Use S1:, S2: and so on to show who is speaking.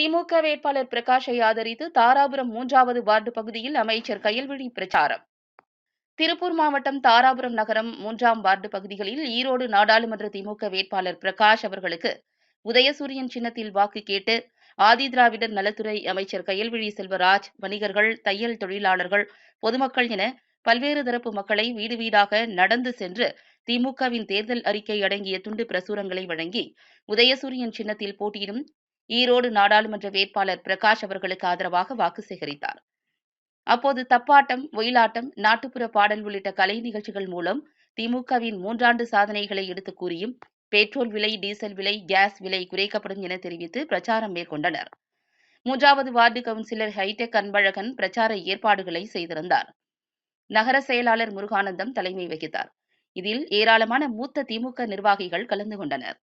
S1: திமுக வேட்பாளர் பிரகாஷை ஆதரித்து தாராபுரம் மூன்றாவது வார்டு பகுதியில் அமைச்சர் கயல்விழி பிரச்சாரம். திருப்பூர் மாவட்டம் தாராபுரம் நகரம் மூன்றாம் வார்டு பகுதிகளில் ஈரோடு நாடாளுமன்ற திமுக வேட்பாளர் பிரகாஷ் அவர்களுக்கு உதயசூரியன் சின்னத்தில் வாக்கு கேட்டு ஆதிதிராவிடர் நலத்துறை அமைச்சர் கயல்விழி செல்வராஜ் வணிகர்கள் தையல் தொழிலாளர்கள் பொதுமக்கள் என பல்வேறு தரப்பு மக்களை வீடு வீடாக நடந்து சென்று திமுகவின் தேர்தல் அறிக்கை அடங்கிய துண்டு பிரசுரங்களை வழங்கி உதயசூரியன் சின்னத்தில் போட்டியிடும் ஈரோடு நாடாளுமன்ற வேட்பாளர் பிரகாஷ் அவர்களுக்கு ஆதரவாக வாக்கு சேகரித்தார். அப்போது தப்பாட்டம் ஒயிலாட்டம் நாட்டுப்புற பாடல் உள்ளிட்ட கலை நிகழ்ச்சிகள் மூலம் திமுகவின் மூன்றாண்டு சாதனைகளை எடுத்துக் கூறியும் பெட்ரோல் விலை டீசல் விலை கேஸ் விலை குறைக்கப்படும் என தெரிவித்து பிரச்சாரம் மேற்கொண்டனர். மூன்றாவது வார்டு கவுன்சிலர் ஹைடெக் அன்பழகன் பிரச்சார ஏற்பாடுகளை செய்திருந்தார். நகர செயலாளர் முருகானந்தம் தலைமை வகித்தார். இதில் ஏராளமான மூத்த திமுக நிர்வாகிகள் கலந்து கொண்டனர்.